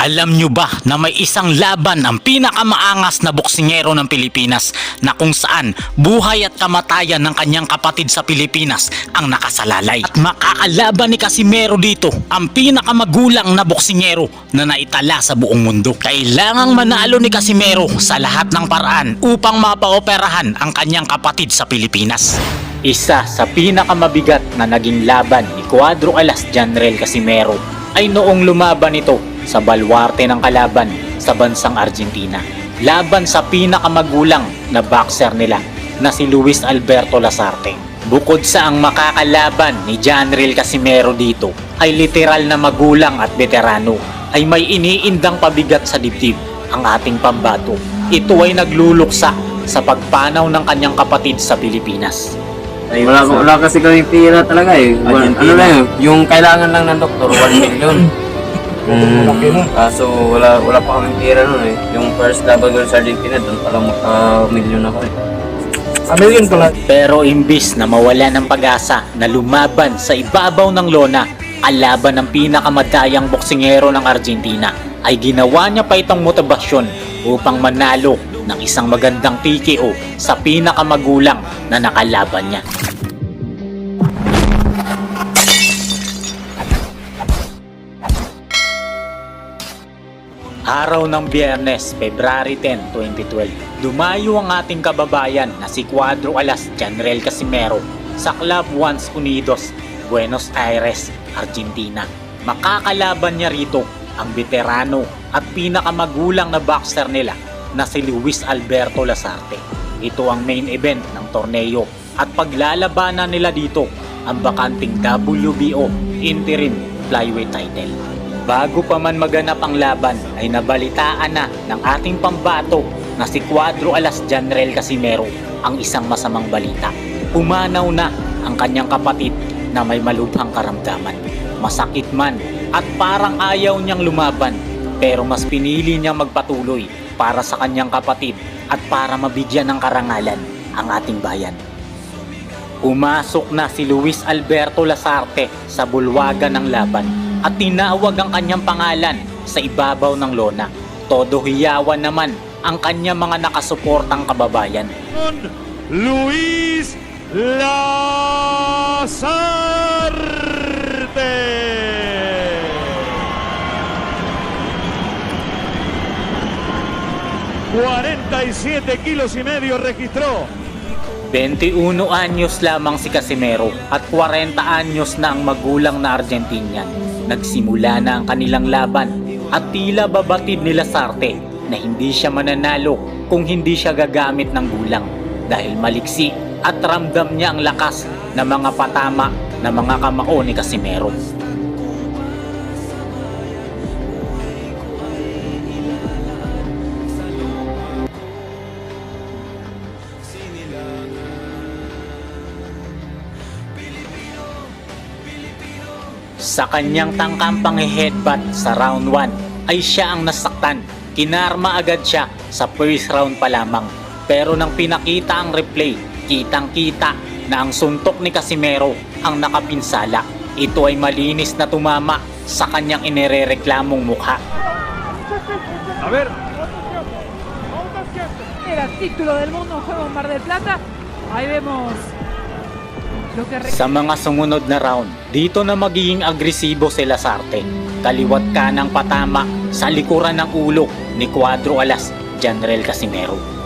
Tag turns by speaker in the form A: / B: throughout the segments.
A: Alam nyo ba na may isang laban ang pinakamaangas na boksingero ng Pilipinas na kung saan buhay at kamatayan ng kanyang kapatid sa Pilipinas ang nakasalalay. At makakalaban ni Casimero dito ang pinakamagulang na boksingero na naitala sa buong mundo. Kailangang manalo ni Casimero sa lahat ng paraan upang mapaoperahan ang kanyang kapatid sa Pilipinas. Isa sa pinakamabigat na naging laban ni Cuadro Alas Janrel Casimero ay noong lumaban ito sa balwarte ng kalaban sa bansang Argentina. Laban sa pinakamagulang na boxer nila na si Luis Alberto Lasarte. Bukod sa ang makakalaban ni Janril Casimero dito ay literal na magulang at veterano ay may iniindang pabigat sa dibdib ang ating pambato. Ito ay nagluluksa sa pagpanaw ng kanyang kapatid sa Pilipinas.
B: Ay, wala, wala kasi kami pira talaga eh. One, ano lang yun, yung kailangan lang ng doktor, 1 million. Mm, kaso wala wala pa kami pira nun eh. Yung first laban ko sa Argentina, doon pa lang maka-million ako eh.
C: Ano yun pala?
A: Pero imbis na mawala ng pag-asa na lumaban sa ibabaw ng lona, ang laban ng pinakamadayang boksingero ng Argentina ay ginawa niya pa itong motibasyon upang manalo ng isang magandang TKO sa pinakamagulang na nakalaban niya. Araw ng Biyernes, February 10, 2012, dumayo ang ating kababayan na si Cuadro Alas Janrel Casimero sa Club Once Unidos, Buenos Aires, Argentina. Makakalaban niya rito ang veterano at pinakamagulang na boxer nila na si Luis Alberto Lasarte. Ito ang main event ng torneo at paglalabanan nila dito ang bakanting WBO interim flyweight title. Bago pa man maganap ang laban ay nabalitaan na ng ating pambato na si Cuadro Alas Janrel Casimero ang isang masamang balita. Pumanaw na ang kanyang kapatid na may malubhang karamdaman. Masakit man at parang ayaw niyang lumaban pero mas pinili niyang magpatuloy para sa kanyang kapatid at para mabigyan ng karangalan ang ating bayan. Pumasok na si Luis Alberto Lasarte sa bulwagan ng laban at tinawag ang kanyang pangalan sa ibabaw ng lona. Todo hiyawan naman ang kanyang mga nakasuportang kababayan.
C: Luis Lazarte. ...47 kilos y medio registró.
A: 21 anyos lamang si Casimero at 40 anyos na ang magulang na Argentinian. Nagsimula na ang kanilang laban at tila babatid nila Sarte na hindi siya mananalo kung hindi siya gagamit ng gulang dahil maliksi at ramdam niya ang lakas ng mga patama ng mga kamao ni Casimero. Sa kanyang tangkang pang-headbutt sa round 1 ay siya ang nasaktan. Kinarma agad siya sa first round pa lamang. Pero nang pinakita ang replay, kitang kita na ang suntok ni Casimero ang nakapinsala. Ito ay malinis na tumama sa kanyang inirereklamong mukha.
C: A ver,
D: Era título del mundo en Juegos Mar del Plata. Ahí vemos
A: Sa mga sumunod na round, dito na magiging agresibo si Lasarte. Kaliwat ka ng patama sa likuran ng ulo ni Cuadro Alas, Janrel Casimero.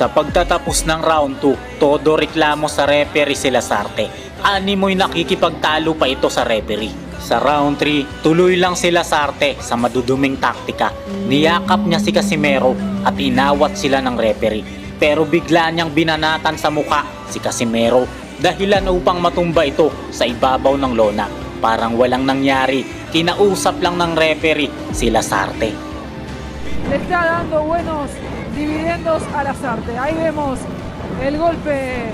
A: Sa pagtatapos ng round 2, todo reklamo sa referee si Lasarte. Animoy nakikipagtalo pa ito sa referee. Sa round 3, tuloy lang si Lasarte sa maduduming taktika. Niyakap niya si Casimero at inawat sila ng referee. Pero bigla niyang binanatan sa muka si Casimero dahilan upang matumba ito sa ibabaw ng lona. Parang walang nangyari, kinausap lang ng referee si Lasarte.
D: está dando buenos dividendos a Lazarte. Ahí vemos el golpe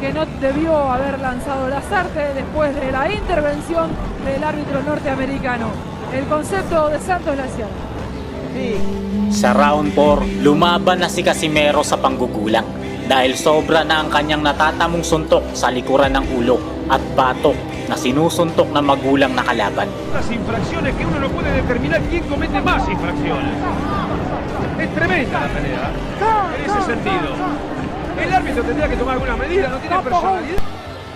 D: que no debió haber lanzado Lazarte después de la intervención del árbitro norteamericano. El concepto de Santos es la izquierda.
A: Sa round 4, lumaban na si Casimero sa panggugulang dahil sobra na ang kanyang natatamong suntok sa likuran ng ulo at batok na sinusuntok ng magulang na kalaban.
C: Las infracciones que uno no puede determinar quién comete más infracciones. Es tremenda la pelea. En ese sentido. El árbitro tendría que tomar alguna medida, no tiene personalidad.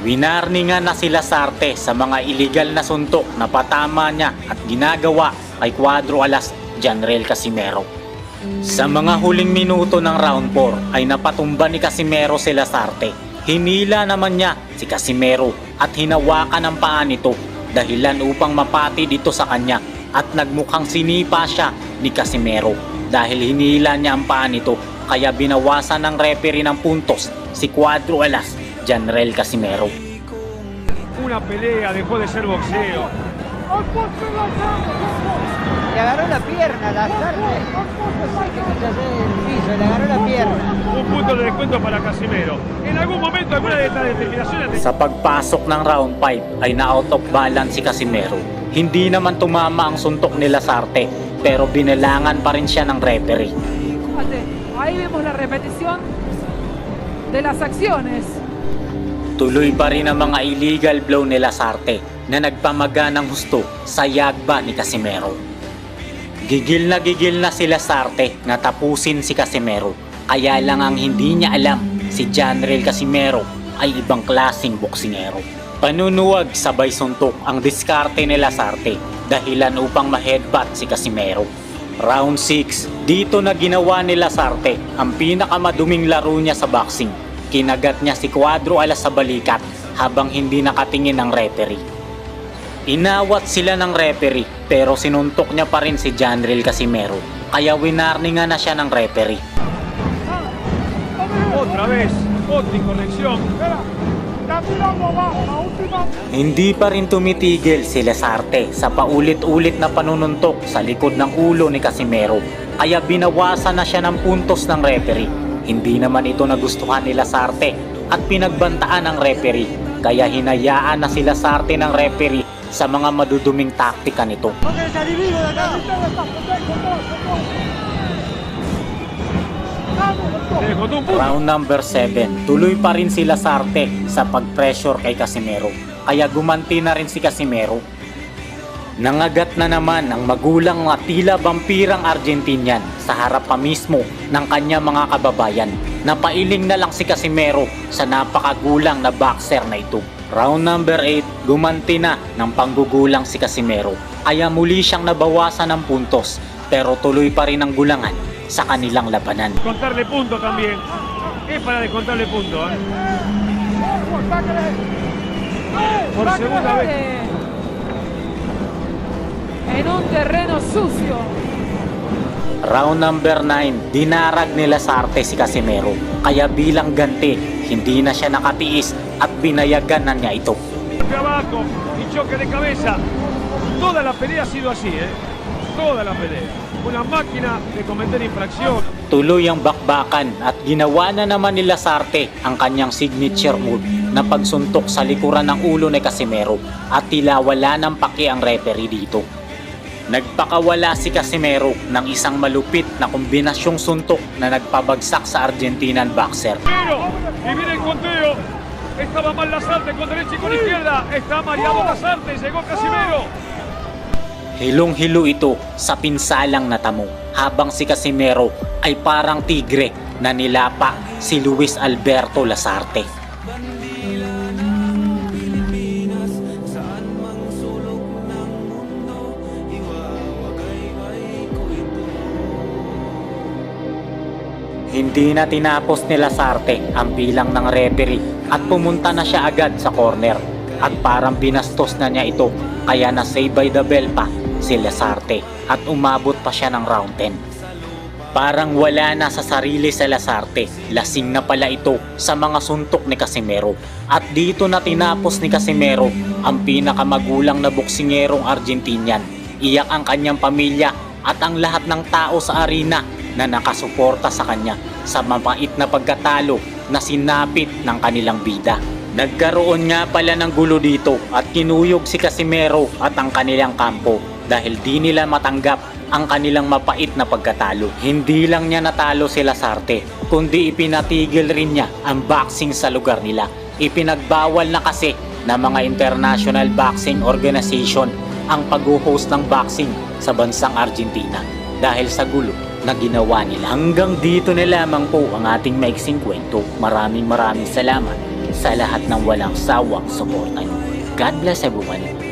A: Winarningan na sila Sarte sa mga illegal na suntok na patama niya at ginagawa kay Cuadro Alas Janrel Casimero. Sa mga huling minuto ng round 4 ay napatumba ni Casimero si Lasarte. Hinila naman niya si Casimero at hinawakan ang paa nito dahilan upang mapati dito sa kanya at nagmukhang sinipa siya ni Casimero dahil hinila niya ang paa nito kaya binawasan ng referee ng puntos si Cuadro Alas Janrel Casimero.
C: Una pelea dejó de ser boxeo.
E: Le agarró la pierna, la piso, le agarró la pierna.
C: Un punto de descuento para Casimero. En algún momento alguna de estas determinaciones
A: Sa pagpasok ng round 5 ay na-out of balance si Casimero. Hindi naman tumama ang suntok ni Lasarte pero binalangan pa rin siya ng referee.
D: Fíjate, ahí vemos la repetición de las acciones.
A: Tuloy pa rin ang mga illegal blow ni Lasarte na nagpamaga ng husto sa yagba ni Casimero. Gigil na gigil na si Lasarte na tapusin si Casimero kaya lang ang hindi niya alam si Janrel Casimero ay ibang klasing boksingero. Panunuwag sabay suntok ang diskarte ni Lasarte dahilan upang ma-headbutt si Casimero. Round 6, dito na ginawa ni Lasarte ang pinakamaduming laro niya sa boxing. Kinagat niya si Cuadro alas sa balikat habang hindi nakatingin ng referee. Inawat sila ng referee pero sinuntok niya pa rin si Janril Casimero kaya winarningan na siya ng referee.
C: Otra vez, otra incorrección.
A: Hindi pa rin tumitigil si Lesarte sa paulit-ulit na panununtok sa likod ng ulo ni Casimero kaya binawasan na siya ng puntos ng referee. Hindi naman ito nagustuhan ni Lasarte at pinagbantaan ng referee kaya hinayaan na si Lasarte ng referee sa mga maduduming taktika nito. Round number 7, tuloy pa rin si Lasarte sa pag-pressure kay Casimero. Kaya gumanti na rin si Casimero. Nangagat na naman ang magulang na tila vampirang Argentinian sa harap pa mismo ng kanya mga kababayan. Napailing na lang si Casimero sa napakagulang na boxer na ito. Round number 8, gumanti na ng panggugulang si Casimero. Kaya muli siyang nabawasan ng puntos pero tuloy pa rin ang gulangan sa kanilang labanan.
C: Contarle punto también. Es para descontarle punto. ¿eh? Por segunda vez.
D: En un terreno sucio.
A: Round number 9, dinarag ni Lasarte si Casimero. Kaya bilang ganti, hindi na siya nakatiis at binayagan na niya ito.
C: Golpe abajo y choque de cabeza. Toda la pelea ha sido así, ¿eh? Toda la pelea. Una máquina de cometer infracción.
A: Tuloy ang bakbakan at ginawa na naman ni Lasarte ang kanyang signature move na pagsuntok sa likuran ng ulo ni Casimero at tila wala ng paki ang referee dito. Nagpakawala si Casimero ng isang malupit na kombinasyong suntok na nagpabagsak sa Argentinian boxer.
C: Pero, y viene el conteo. Estaba mal Lazarte con derecha y con izquierda. Está mareado Lazarte. Llegó Casimero.
A: Hilong-hilo ito sa pinsalang natamo habang si Casimero ay parang tigre na nilapa si Luis Alberto Lasarte. Hindi na tinapos ni Lasarte ang bilang ng referee at pumunta na siya agad sa corner at parang binastos na niya ito kaya na save by the bell pa si Lasarte at umabot pa siya ng round 10. Parang wala na sa sarili sa Lasarte, lasing na pala ito sa mga suntok ni Casimero. At dito na tinapos ni Casimero ang pinakamagullang na boksingerong Argentinian. Iyak ang kanyang pamilya at ang lahat ng tao sa arena na nakasuporta sa kanya sa mapait na pagkatalo na sinapit ng kanilang bida. Nagkaroon nga pala ng gulo dito at kinuyog si Casimero at ang kanilang kampo dahil di nila matanggap ang kanilang mapait na pagkatalo. Hindi lang niya natalo si Lasarte, kundi ipinatigil rin niya ang boxing sa lugar nila. Ipinagbawal na kasi ng mga international boxing organization ang pag-host ng boxing sa bansang Argentina dahil sa gulo na ginawa nila. Hanggang dito na lamang po ang ating maiksing kwento. Maraming maraming salamat sa lahat ng walang sawang suporta. God bless everyone.